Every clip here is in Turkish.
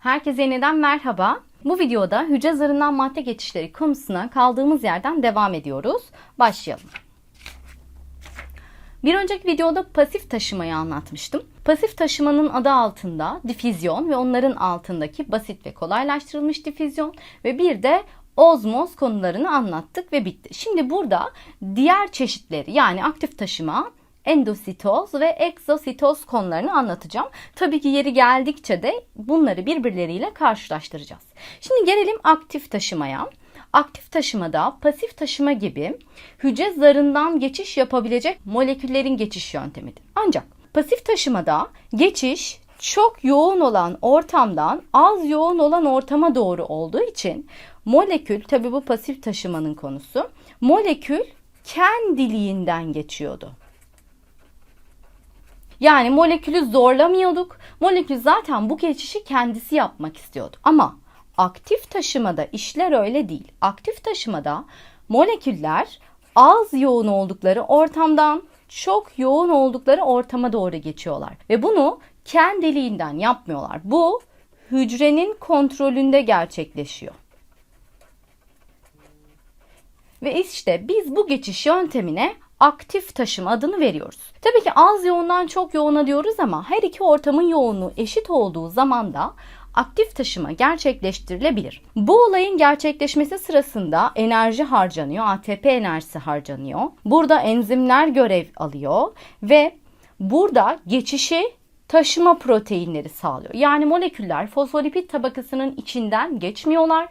Herkese yeniden merhaba. Bu videoda hücre zarından madde geçişleri konusuna kaldığımız yerden devam ediyoruz. Başlayalım. Bir önceki videoda pasif taşımayı anlatmıştım. Pasif taşımanın adı altında difüzyon ve onların altındaki basit ve kolaylaştırılmış difüzyon ve bir de ozmoz konularını anlattık ve bitti. Şimdi burada diğer çeşitleri yani aktif taşıma, endositoz ve egzositoz konularını anlatacağım. Tabii ki yeri geldikçe de bunları birbirleriyle karşılaştıracağız. Şimdi gelelim aktif taşımaya. Aktif taşımada pasif taşıma gibi hücre zarından geçiş yapabilecek moleküllerin geçiş yöntemidir. Ancak pasif taşımada geçiş çok yoğun olan ortamdan az yoğun olan ortama doğru olduğu için molekül tabi bu pasif taşımanın konusu molekül kendiliğinden geçiyordu. Yani molekülü zorlamıyorduk. Molekül zaten bu geçişi kendisi yapmak istiyordu. Ama aktif taşımada işler öyle değil. Aktif taşımada moleküller az yoğun oldukları ortamdan çok yoğun oldukları ortama doğru geçiyorlar. Ve bunu kendiliğinden yapmıyorlar. Bu hücrenin kontrolünde gerçekleşiyor. Ve işte biz bu geçiş yöntemine aktif taşıma adını veriyoruz. Tabii ki az yoğundan çok yoğuna diyoruz ama her iki ortamın yoğunluğu eşit olduğu zaman da aktif taşıma gerçekleştirilebilir. Bu olayın gerçekleşmesi sırasında enerji harcanıyor, ATP enerjisi harcanıyor. Burada enzimler görev alıyor ve burada geçişi taşıma proteinleri sağlıyor. Yani moleküller fosfolipid tabakasının içinden geçmiyorlar.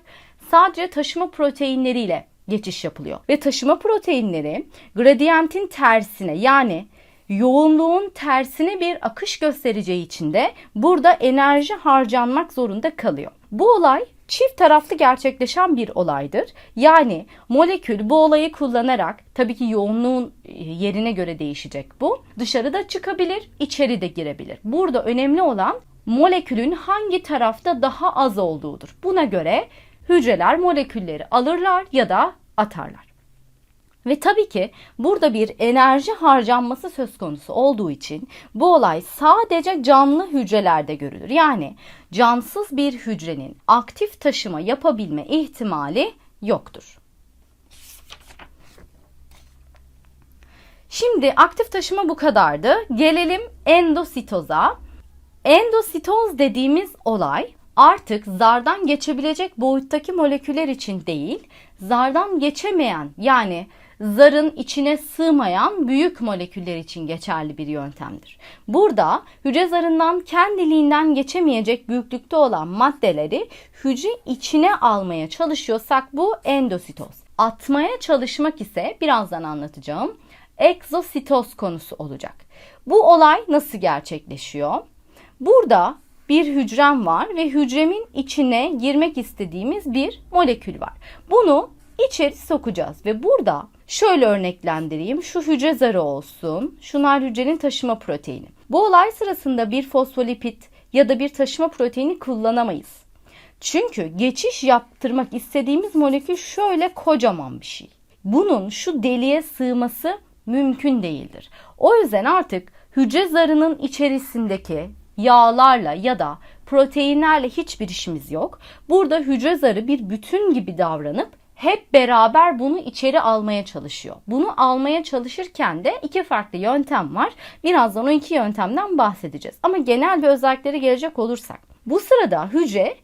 Sadece taşıma proteinleriyle geçiş yapılıyor. Ve taşıma proteinleri gradiyentin tersine yani yoğunluğun tersine bir akış göstereceği için de burada enerji harcanmak zorunda kalıyor. Bu olay çift taraflı gerçekleşen bir olaydır. Yani molekül bu olayı kullanarak tabii ki yoğunluğun yerine göre değişecek bu. Dışarıda çıkabilir, içeri de girebilir. Burada önemli olan molekülün hangi tarafta daha az olduğudur. Buna göre hücreler molekülleri alırlar ya da atarlar. Ve tabii ki burada bir enerji harcanması söz konusu olduğu için bu olay sadece canlı hücrelerde görülür. Yani cansız bir hücrenin aktif taşıma yapabilme ihtimali yoktur. Şimdi aktif taşıma bu kadardı. Gelelim endositoza. Endositoz dediğimiz olay artık zardan geçebilecek boyuttaki moleküller için değil, zardan geçemeyen yani zarın içine sığmayan büyük moleküller için geçerli bir yöntemdir. Burada hücre zarından kendiliğinden geçemeyecek büyüklükte olan maddeleri hücre içine almaya çalışıyorsak bu endositoz. Atmaya çalışmak ise birazdan anlatacağım egzositoz konusu olacak. Bu olay nasıl gerçekleşiyor? Burada bir hücrem var ve hücremin içine girmek istediğimiz bir molekül var. Bunu içeri sokacağız ve burada şöyle örneklendireyim. Şu hücre zarı olsun. Şunlar hücrenin taşıma proteini. Bu olay sırasında bir fosfolipid ya da bir taşıma proteini kullanamayız. Çünkü geçiş yaptırmak istediğimiz molekül şöyle kocaman bir şey. Bunun şu deliğe sığması mümkün değildir. O yüzden artık hücre zarının içerisindeki yağlarla ya da proteinlerle hiçbir işimiz yok. Burada hücre zarı bir bütün gibi davranıp hep beraber bunu içeri almaya çalışıyor. Bunu almaya çalışırken de iki farklı yöntem var. Birazdan o iki yöntemden bahsedeceğiz. Ama genel bir özellikleri gelecek olursak. Bu sırada hücre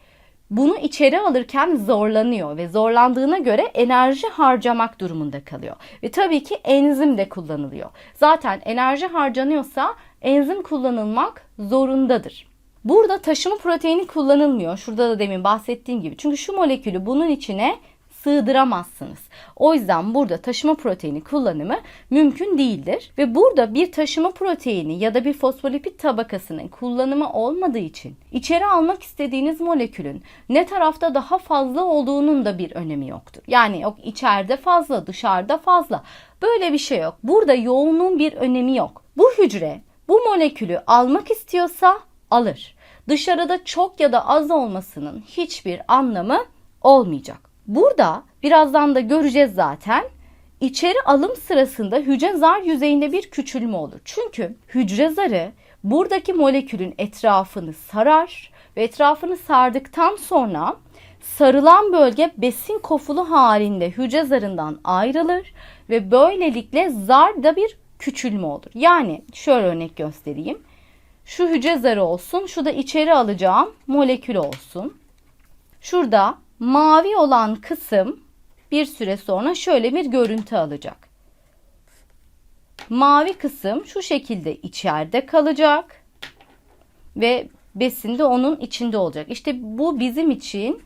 bunu içeri alırken zorlanıyor ve zorlandığına göre enerji harcamak durumunda kalıyor. Ve tabii ki enzim de kullanılıyor. Zaten enerji harcanıyorsa enzim kullanılmak zorundadır. Burada taşıma proteini kullanılmıyor. Şurada da demin bahsettiğim gibi. Çünkü şu molekülü bunun içine sığdıramazsınız. O yüzden burada taşıma proteini kullanımı mümkün değildir. Ve burada bir taşıma proteini ya da bir fosfolipid tabakasının kullanımı olmadığı için içeri almak istediğiniz molekülün ne tarafta daha fazla olduğunun da bir önemi yoktur. Yani yok içeride fazla, dışarıda fazla. Böyle bir şey yok. Burada yoğunluğun bir önemi yok. Bu hücre bu molekülü almak istiyorsa alır. Dışarıda çok ya da az olmasının hiçbir anlamı olmayacak. Burada birazdan da göreceğiz zaten. İçeri alım sırasında hücre zar yüzeyinde bir küçülme olur. Çünkü hücre zarı buradaki molekülün etrafını sarar ve etrafını sardıktan sonra sarılan bölge besin kofulu halinde hücre zarından ayrılır ve böylelikle zarda bir küçülme olur. Yani şöyle örnek göstereyim. Şu hücre zarı olsun, şu da içeri alacağım molekül olsun. Şurada mavi olan kısım bir süre sonra şöyle bir görüntü alacak. Mavi kısım şu şekilde içeride kalacak ve besin de onun içinde olacak. İşte bu bizim için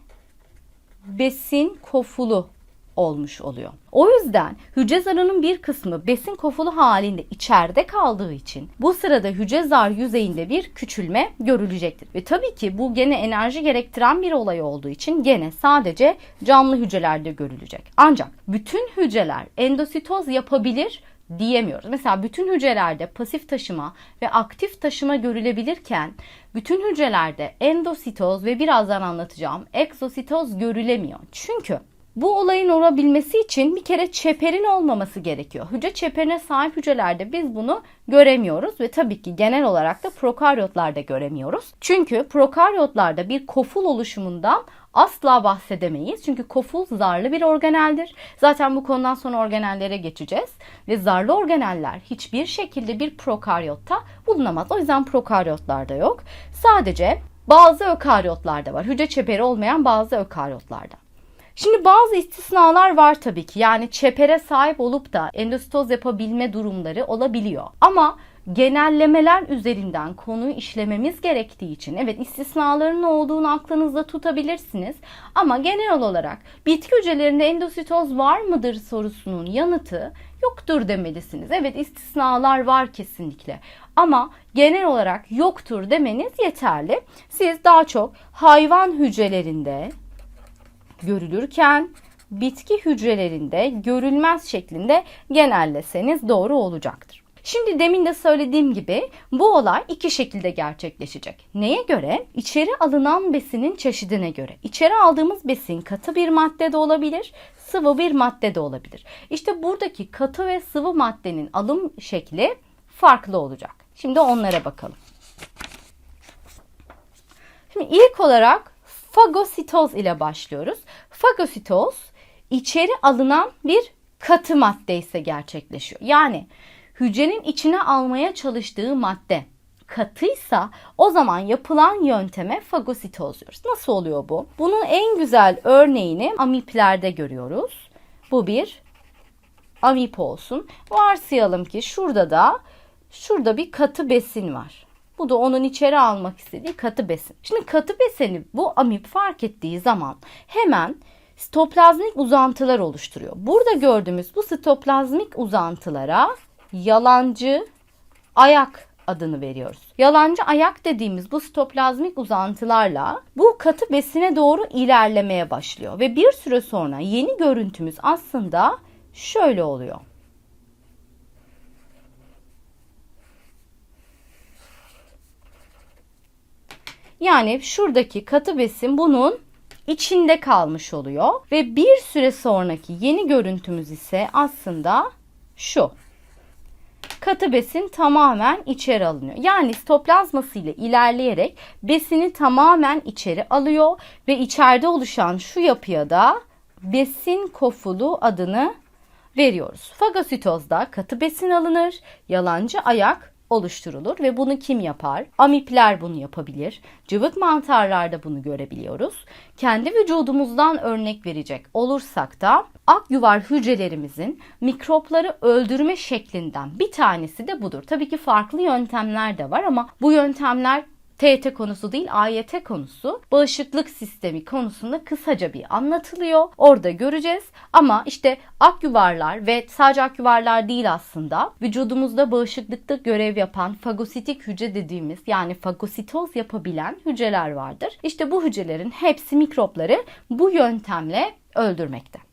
besin kofulu olmuş oluyor. O yüzden hücre zarının bir kısmı besin kofulu halinde içeride kaldığı için bu sırada hücre zar yüzeyinde bir küçülme görülecektir. Ve tabii ki bu gene enerji gerektiren bir olay olduğu için gene sadece canlı hücrelerde görülecek. Ancak bütün hücreler endositoz yapabilir diyemiyoruz. Mesela bütün hücrelerde pasif taşıma ve aktif taşıma görülebilirken bütün hücrelerde endositoz ve birazdan anlatacağım egzositoz görülemiyor. Çünkü bu olayın olabilmesi için bir kere çeperin olmaması gerekiyor. Hücre çeperine sahip hücrelerde biz bunu göremiyoruz ve tabii ki genel olarak da prokaryotlarda göremiyoruz. Çünkü prokaryotlarda bir koful oluşumundan asla bahsedemeyiz. Çünkü koful zarlı bir organeldir. Zaten bu konudan sonra organellere geçeceğiz. Ve zarlı organeller hiçbir şekilde bir prokaryotta bulunamaz. O yüzden prokaryotlarda yok. Sadece bazı ökaryotlarda var. Hücre çeperi olmayan bazı ökaryotlarda. Şimdi bazı istisnalar var tabii ki. Yani çepere sahip olup da endositoz yapabilme durumları olabiliyor. Ama genellemeler üzerinden konuyu işlememiz gerektiği için evet istisnaların olduğunu aklınızda tutabilirsiniz. Ama genel olarak bitki hücrelerinde endositoz var mıdır sorusunun yanıtı yoktur demelisiniz. Evet istisnalar var kesinlikle. Ama genel olarak yoktur demeniz yeterli. Siz daha çok hayvan hücrelerinde görülürken bitki hücrelerinde görülmez şeklinde genelleseniz doğru olacaktır. Şimdi demin de söylediğim gibi bu olay iki şekilde gerçekleşecek. Neye göre? İçeri alınan besinin çeşidine göre. İçeri aldığımız besin katı bir madde de olabilir, sıvı bir madde de olabilir. İşte buradaki katı ve sıvı maddenin alım şekli farklı olacak. Şimdi onlara bakalım. Şimdi ilk olarak fagositoz ile başlıyoruz. Fagositoz içeri alınan bir katı madde ise gerçekleşiyor. Yani hücrenin içine almaya çalıştığı madde katıysa o zaman yapılan yönteme fagositoz diyoruz. Nasıl oluyor bu? Bunun en güzel örneğini amiplerde görüyoruz. Bu bir amip olsun. Varsayalım ki şurada da şurada bir katı besin var. Bu da onun içeri almak istediği katı besin. Şimdi katı besini bu amip fark ettiği zaman hemen sitoplazmik uzantılar oluşturuyor. Burada gördüğümüz bu sitoplazmik uzantılara yalancı ayak adını veriyoruz. Yalancı ayak dediğimiz bu sitoplazmik uzantılarla bu katı besine doğru ilerlemeye başlıyor ve bir süre sonra yeni görüntümüz aslında şöyle oluyor. Yani şuradaki katı besin bunun içinde kalmış oluyor ve bir süre sonraki yeni görüntümüz ise aslında şu. Katı besin tamamen içeri alınıyor. Yani sitoplazması ile ilerleyerek besini tamamen içeri alıyor ve içeride oluşan şu yapıya da besin kofulu adını veriyoruz. Fagositozda katı besin alınır, yalancı ayak oluşturulur ve bunu kim yapar? Amipler bunu yapabilir. Cıvık mantarlarda bunu görebiliyoruz. Kendi vücudumuzdan örnek verecek olursak da ak yuvar hücrelerimizin mikropları öldürme şeklinden bir tanesi de budur. Tabii ki farklı yöntemler de var ama bu yöntemler TET konusu değil AYT konusu bağışıklık sistemi konusunda kısaca bir anlatılıyor. Orada göreceğiz. Ama işte ak yuvarlar ve sadece ak yuvarlar değil aslında vücudumuzda bağışıklıkta görev yapan fagositik hücre dediğimiz yani fagositoz yapabilen hücreler vardır. İşte bu hücrelerin hepsi mikropları bu yöntemle öldürmekte.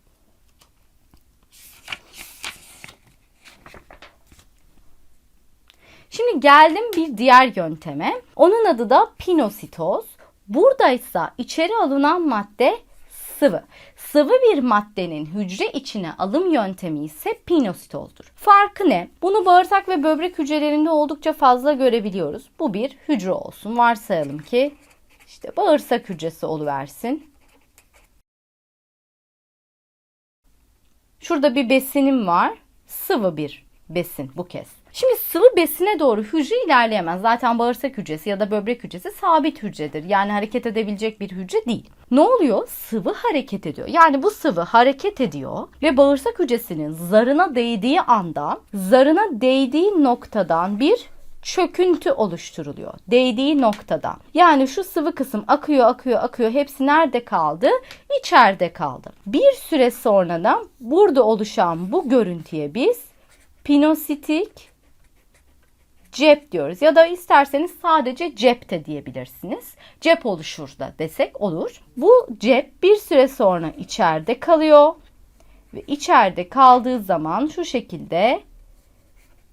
Şimdi geldim bir diğer yönteme. Onun adı da pinositoz. Buradaysa içeri alınan madde sıvı. Sıvı bir maddenin hücre içine alım yöntemi ise pinositozdur. Farkı ne? Bunu bağırsak ve böbrek hücrelerinde oldukça fazla görebiliyoruz. Bu bir hücre olsun. Varsayalım ki işte bağırsak hücresi oluversin. Şurada bir besinim var. Sıvı bir besin bu kez. Şimdi sıvı besine doğru hücre ilerleyemez. Zaten bağırsak hücresi ya da böbrek hücresi sabit hücredir. Yani hareket edebilecek bir hücre değil. Ne oluyor? Sıvı hareket ediyor. Yani bu sıvı hareket ediyor ve bağırsak hücresinin zarına değdiği anda zarına değdiği noktadan bir çöküntü oluşturuluyor. Değdiği noktada. Yani şu sıvı kısım akıyor akıyor akıyor hepsi nerede kaldı? İçeride kaldı. Bir süre sonra da burada oluşan bu görüntüye biz pinositik cep diyoruz. Ya da isterseniz sadece cep de diyebilirsiniz. Cep oluşur da desek olur. Bu cep bir süre sonra içeride kalıyor. Ve içeride kaldığı zaman şu şekilde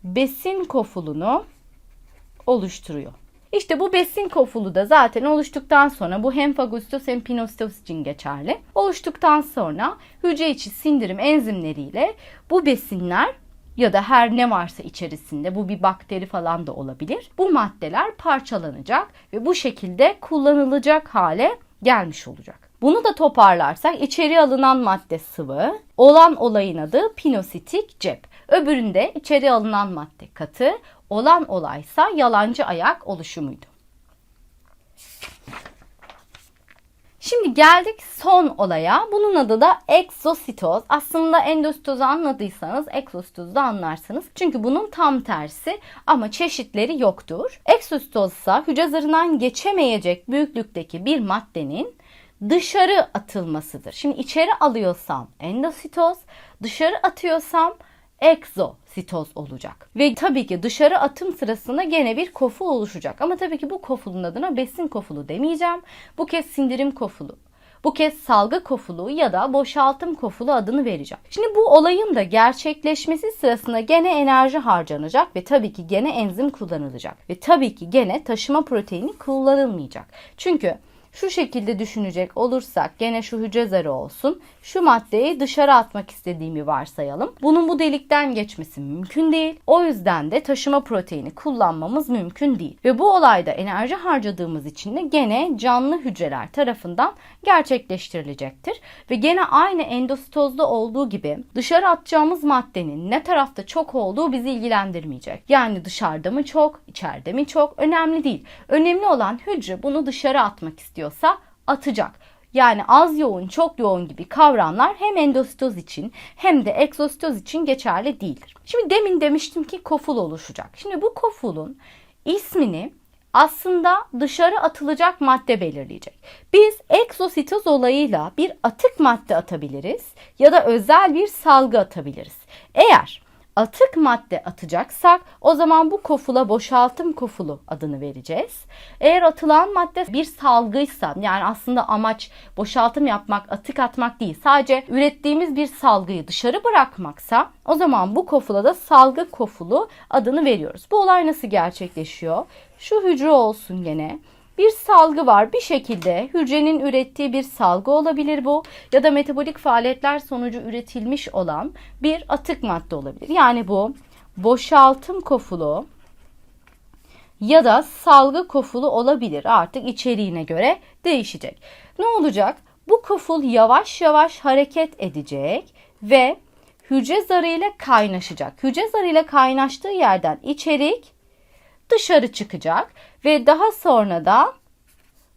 besin kofulunu oluşturuyor. İşte bu besin kofulu da zaten oluştuktan sonra bu hem fagositos hem pinositos için geçerli. Oluştuktan sonra hücre içi sindirim enzimleriyle bu besinler ya da her ne varsa içerisinde bu bir bakteri falan da olabilir. Bu maddeler parçalanacak ve bu şekilde kullanılacak hale gelmiş olacak. Bunu da toparlarsak içeri alınan madde sıvı, olan olayın adı pinositik cep. Öbüründe içeri alınan madde katı, olan olaysa yalancı ayak oluşumuydu. Şimdi geldik son olaya. Bunun adı da egzositoz. Aslında endositozu anladıysanız egzositozu da anlarsınız. Çünkü bunun tam tersi ama çeşitleri yoktur. Egzositoz ise hücre zarından geçemeyecek büyüklükteki bir maddenin dışarı atılmasıdır. Şimdi içeri alıyorsam endositoz, dışarı atıyorsam egzositoz olacak. Ve tabii ki dışarı atım sırasında gene bir koful oluşacak. Ama tabii ki bu kofulun adına besin kofulu demeyeceğim. Bu kez sindirim kofulu. Bu kez salgı kofulu ya da boşaltım kofulu adını vereceğim. Şimdi bu olayın da gerçekleşmesi sırasında gene enerji harcanacak ve tabii ki gene enzim kullanılacak. Ve tabii ki gene taşıma proteini kullanılmayacak. Çünkü şu şekilde düşünecek olursak gene şu hücre zarı olsun. Şu maddeyi dışarı atmak istediğimi varsayalım. Bunun bu delikten geçmesi mümkün değil. O yüzden de taşıma proteini kullanmamız mümkün değil. Ve bu olayda enerji harcadığımız için de gene canlı hücreler tarafından gerçekleştirilecektir. Ve gene aynı endositozda olduğu gibi dışarı atacağımız maddenin ne tarafta çok olduğu bizi ilgilendirmeyecek. Yani dışarıda mı çok, içeride mi çok önemli değil. Önemli olan hücre bunu dışarı atmak istiyorsa atacak. Yani az yoğun, çok yoğun gibi kavramlar hem endositoz için hem de egzositoz için geçerli değildir. Şimdi demin demiştim ki koful oluşacak. Şimdi bu kofulun ismini aslında dışarı atılacak madde belirleyecek. Biz egzositoz olayıyla bir atık madde atabiliriz ya da özel bir salgı atabiliriz. Eğer atık madde atacaksak o zaman bu kofula boşaltım kofulu adını vereceğiz. Eğer atılan madde bir salgıysa yani aslında amaç boşaltım yapmak, atık atmak değil. Sadece ürettiğimiz bir salgıyı dışarı bırakmaksa o zaman bu kofula da salgı kofulu adını veriyoruz. Bu olay nasıl gerçekleşiyor? Şu hücre olsun gene bir salgı var. Bir şekilde hücrenin ürettiği bir salgı olabilir bu ya da metabolik faaliyetler sonucu üretilmiş olan bir atık madde olabilir. Yani bu boşaltım kofulu ya da salgı kofulu olabilir. Artık içeriğine göre değişecek. Ne olacak? Bu koful yavaş yavaş hareket edecek ve hücre zarı ile kaynaşacak. Hücre zarı ile kaynaştığı yerden içerik dışarı çıkacak ve daha sonra da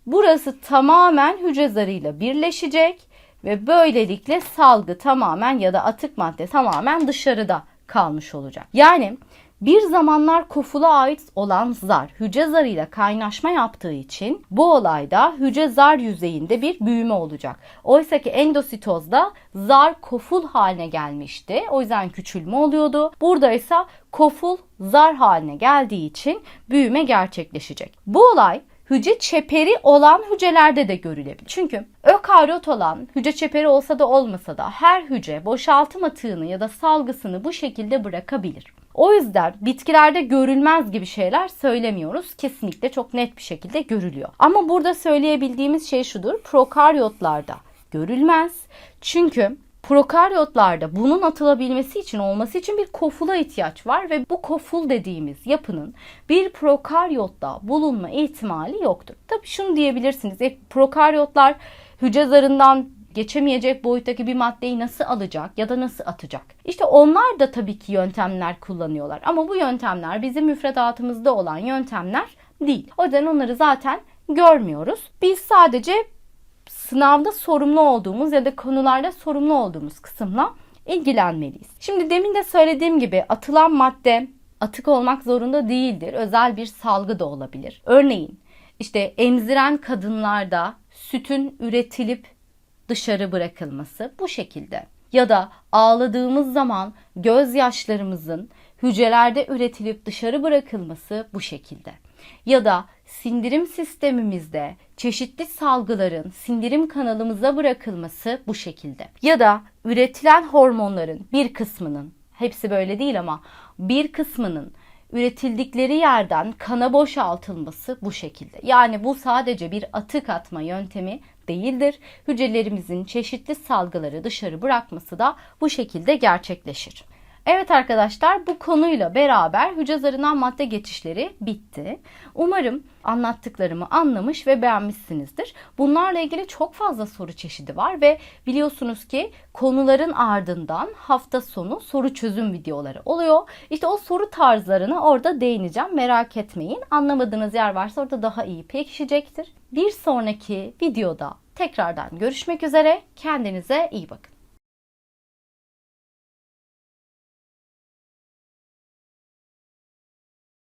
burası tamamen hücre zarıyla birleşecek ve böylelikle salgı tamamen ya da atık madde tamamen dışarıda kalmış olacak. Yani bir zamanlar kofula ait olan zar hücre zarıyla kaynaşma yaptığı için bu olayda hücre zar yüzeyinde bir büyüme olacak. Oysa ki endositozda zar koful haline gelmişti. O yüzden küçülme oluyordu. Burada ise koful zar haline geldiği için büyüme gerçekleşecek. Bu olay hücre çeperi olan hücrelerde de görülebilir. Çünkü ökaryot olan hücre çeperi olsa da olmasa da her hücre boşaltım atığını ya da salgısını bu şekilde bırakabilir. O yüzden bitkilerde görülmez gibi şeyler söylemiyoruz. Kesinlikle çok net bir şekilde görülüyor. Ama burada söyleyebildiğimiz şey şudur. Prokaryotlarda görülmez. Çünkü Prokaryotlarda bunun atılabilmesi için olması için bir kofula ihtiyaç var ve bu koful dediğimiz yapının bir prokaryotta bulunma ihtimali yoktur. Tabii şunu diyebilirsiniz. E, prokaryotlar hücre zarından geçemeyecek boyuttaki bir maddeyi nasıl alacak ya da nasıl atacak? İşte onlar da tabii ki yöntemler kullanıyorlar. Ama bu yöntemler bizim müfredatımızda olan yöntemler değil. O yüzden onları zaten görmüyoruz. Biz sadece sınavda sorumlu olduğumuz ya da konularda sorumlu olduğumuz kısımla ilgilenmeliyiz. Şimdi demin de söylediğim gibi atılan madde atık olmak zorunda değildir. Özel bir salgı da olabilir. Örneğin işte emziren kadınlarda sütün üretilip dışarı bırakılması bu şekilde. Ya da ağladığımız zaman gözyaşlarımızın hücrelerde üretilip dışarı bırakılması bu şekilde. Ya da sindirim sistemimizde çeşitli salgıların sindirim kanalımıza bırakılması bu şekilde. Ya da üretilen hormonların bir kısmının, hepsi böyle değil ama bir kısmının üretildikleri yerden kana boşaltılması bu şekilde. Yani bu sadece bir atık atma yöntemi değildir. Hücrelerimizin çeşitli salgıları dışarı bırakması da bu şekilde gerçekleşir. Evet arkadaşlar bu konuyla beraber hücre zarından madde geçişleri bitti. Umarım anlattıklarımı anlamış ve beğenmişsinizdir. Bunlarla ilgili çok fazla soru çeşidi var ve biliyorsunuz ki konuların ardından hafta sonu soru çözüm videoları oluyor. İşte o soru tarzlarına orada değineceğim. Merak etmeyin. Anlamadığınız yer varsa orada daha iyi pekişecektir. Bir sonraki videoda tekrardan görüşmek üzere. Kendinize iyi bakın.